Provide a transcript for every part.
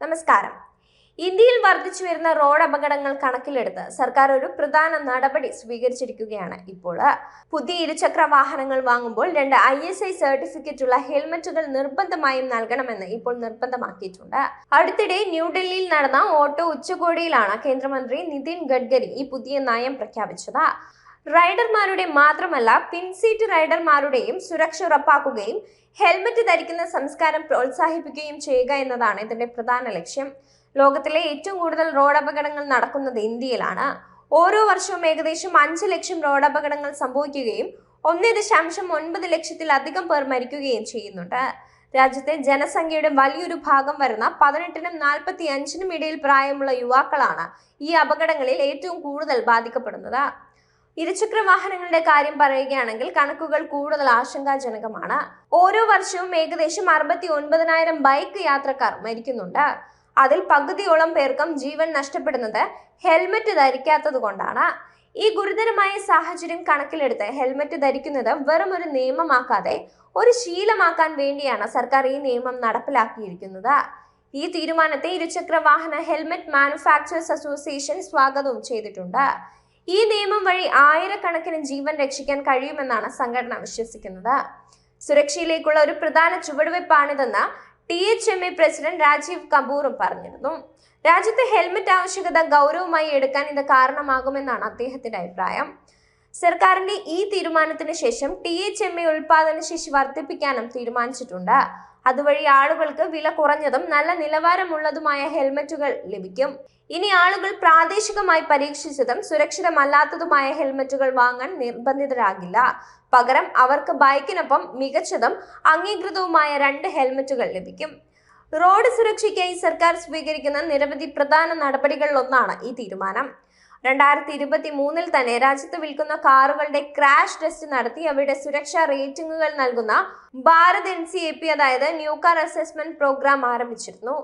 നമസ്കാരം. ഇന്ത്യയിൽ വർദ്ധിച്ചു വരുന്ന റോഡ് അപകടങ്ങൾ കണക്കിലെടുത്ത് സർക്കാർ ഒരു പ്രധാന നടപടി സ്വീകരിച്ചിരിക്കുകയാണ്. ഇപ്പോൾ പുതിയ ഇരുചക്ര വാഹനങ്ങൾ വാങ്ങുമ്പോൾ രണ്ട് ഐ എസ് ഐ സർട്ടിഫിക്കറ്റ് ഉള്ള ഹെൽമറ്റുകൾ നിർബന്ധമായും നൽകണമെന്ന് ഇപ്പോൾ നിർബന്ധമാക്കിയിട്ടുണ്ട്. അടുത്തിടെ ന്യൂഡൽഹിയിൽ നടന്ന ഓട്ടോ ഉച്ചകോടിയിലാണ് കേന്ദ്രമന്ത്രി നിതിൻ ഗഡ്കരി ഈ പുതിയ നയം പ്രഖ്യാപിച്ചത്. റൈഡർമാരുടെ മാത്രമല്ല പിൻസീറ്റ് റൈഡർമാരുടെയും സുരക്ഷ ഉറപ്പാക്കുകയും ഹെൽമറ്റ് ധരിക്കുന്ന സംസ്കാരം പ്രോത്സാഹിപ്പിക്കുകയും ചെയ്യുക എന്നതാണ് ഇതിന്റെ പ്രധാന ലക്ഷ്യം. ലോകത്തിലെ ഏറ്റവും കൂടുതൽ റോഡ് അപകടങ്ങൾ നടക്കുന്നത് ഇന്ത്യയിലാണ്. ഓരോ വർഷവും ഏകദേശം അഞ്ച് ലക്ഷം റോഡ് അപകടങ്ങൾ സംഭവിക്കുകയും ഒന്ന് ദശാംശം ഒൻപത് ലക്ഷത്തിലധികം പേർ മരിക്കുകയും ചെയ്യുന്നുണ്ട്. രാജ്യത്തെ ജനസംഖ്യയുടെ വലിയൊരു ഭാഗം വരുന്ന പതിനെട്ടിനും നാൽപ്പത്തി അഞ്ചിനും ഇടയിൽ പ്രായമുള്ള യുവാക്കളാണ് ഈ അപകടങ്ങളിൽ ഏറ്റവും കൂടുതൽ ബാധിക്കപ്പെടുന്നത്. ഇരുചക്ര വാഹനങ്ങളുടെ കാര്യം പറയുകയാണെങ്കിൽ കണക്കുകൾ കൂടുതൽ ആശങ്കാജനകമാണ്. ഓരോ വർഷവും ഏകദേശം അറുപത്തി ഒൻപതിനായിരം ബൈക്ക് യാത്രക്കാർ മരിക്കുന്നുണ്ട്. അതിൽ പകുതിയോളം പേർക്കും ജീവൻ നഷ്ടപ്പെടുന്നത് ഹെൽമറ്റ് ധരിക്കാത്തത് കൊണ്ടാണ്. ഈ ഗുരുതരമായ സാഹചര്യം കണക്കിലെടുത്ത് ഹെൽമറ്റ് ധരിക്കുന്നത് വെറും ഒരു നിയമമാക്കാതെ ഒരു ശീലമാക്കാൻ വേണ്ടിയാണ് സർക്കാർ ഈ നിയമം നടപ്പിലാക്കിയിരിക്കുന്നത്. ഈ തീരുമാനത്തെ ഇരുചക്ര വാഹന ഹെൽമറ്റ് മാനുഫാക്ചറേഴ്സ് അസോസിയേഷൻ സ്വാഗതവും ചെയ്തിട്ടുണ്ട്. ഈ നിയമം വഴി ആയിരക്കണക്കിന് ജീവൻ രക്ഷിക്കാൻ കഴിയുമെന്നാണ് സംഘടന വിശ്വസിക്കുന്നത്. സുരക്ഷയിലേക്കുള്ള ഒരു പ്രധാന ചുവടുവയ്പ്പാണിതെന്ന് T H M A president Rajiv കപൂറും പറഞ്ഞിരുന്നു. രാജ്യത്തെ ഹെൽമറ്റ് ആവശ്യകത ഗൗരവമായി എടുക്കാൻ ഇത് കാരണമാകുമെന്നാണ് അദ്ദേഹത്തിന്റെ അഭിപ്രായം. സർക്കാരിന്റെ ഈ തീരുമാനത്തിന് ശേഷം ടി എച്ച് എം എ ഉൽപാദന ശേഷി വർദ്ധിപ്പിക്കാനും തീരുമാനിച്ചിട്ടുണ്ട്. അതുവഴി ആളുകൾക്ക് വില കുറഞ്ഞതും നല്ല നിലവാരമുള്ളതുമായ ഹെൽമറ്റുകൾ ലഭിക്കും. ഇനി ആളുകൾ പ്രാദേശികമായി പരീക്ഷിച്ചതും സുരക്ഷിതമല്ലാത്തതുമായ ഹെൽമറ്റുകൾ വാങ്ങാൻ നിർബന്ധിതരാകില്ല. പകരം അവർക്ക് ബൈക്കിനൊപ്പം മികച്ചതും അംഗീകൃതവുമായ രണ്ട് ഹെൽമറ്റുകൾ ലഭിക്കും. റോഡ് സുരക്ഷയ്ക്കായി സർക്കാർ സ്വീകരിക്കുന്ന നിരവധി പ്രധാന നടപടികളിലൊന്നാണ് ഈ തീരുമാനം. രണ്ടായിരത്തി ഇരുപത്തി മൂന്നിൽ തന്നെ രാജ്യത്ത് വിൽക്കുന്ന കാറുകളുടെ ക്രാഷ് ടെസ്റ്റ് നടത്തി അവയുടെ സുരക്ഷാ റേറ്റിംഗുകൾ നൽകുന്ന Bharat N C A P അതായത് ന്യൂ കാർ അസസ്മെന്റ് പ്രോഗ്രാം ആരംഭിച്ചിരുന്നു.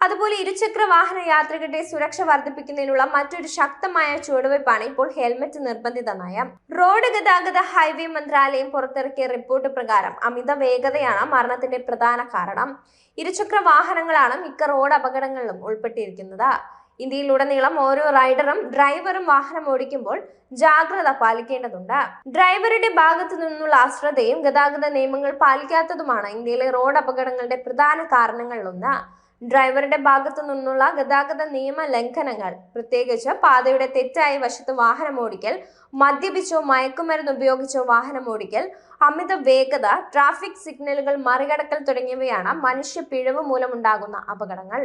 അതുപോലെ ഇരുചക്ര വാഹന യാത്രികരുടെ സുരക്ഷ വർദ്ധിപ്പിക്കുന്നതിനുള്ള മറ്റൊരു ശക്തമായ ചുവടുവയ്പ്പാണ് ഇപ്പോൾ ഹെൽമറ്റ് നിർബന്ധിത നയം. റോഡ് ഗതാഗത ഹൈവേ മന്ത്രാലയം പുറത്തിറക്കിയ റിപ്പോർട്ട് പ്രകാരം അമിത വേഗതയാണ് മരണത്തിന്റെ പ്രധാന കാരണം. ഇരുചക്ര വാഹനങ്ങളാണ് മിക്ക റോഡ് അപകടങ്ങളിലും ഉൾപ്പെട്ടിരിക്കുന്നത്. ഇന്ത്യയിലുടനീളം ഓരോ റൈഡറും ഡ്രൈവറും വാഹനം ഓടിക്കുമ്പോൾ ജാഗ്രത പാലിക്കേണ്ടതുണ്ട്. ഡ്രൈവറുടെ ഭാഗത്തു നിന്നുള്ള അശ്രദ്ധയും ഗതാഗത നിയമങ്ങൾ പാലിക്കാത്തതുമാണ് ഇന്ത്യയിലെ റോഡ് അപകടങ്ങളുടെ പ്രധാന കാരണങ്ങളിലൊന്ന്. ഡ്രൈവറുടെ ഭാഗത്തു നിന്നുള്ള ഗതാഗത നിയമ ലംഘനങ്ങൾ പ്രത്യേകിച്ച് പാതയുടെ തെറ്റായ വശത്ത് വാഹനം ഓടിക്കൽ മദ്യപിച്ചോ മയക്കുമരുന്ന് ഉപയോഗിച്ചോ വാഹനം ഓടിക്കൽ അമിത വേഗത ട്രാഫിക് സിഗ്നലുകൾ മറികടക്കൽ തുടങ്ങിയവയാണ് മനുഷ്യ പിഴവ് മൂലമുണ്ടാകുന്ന അപകടങ്ങൾ.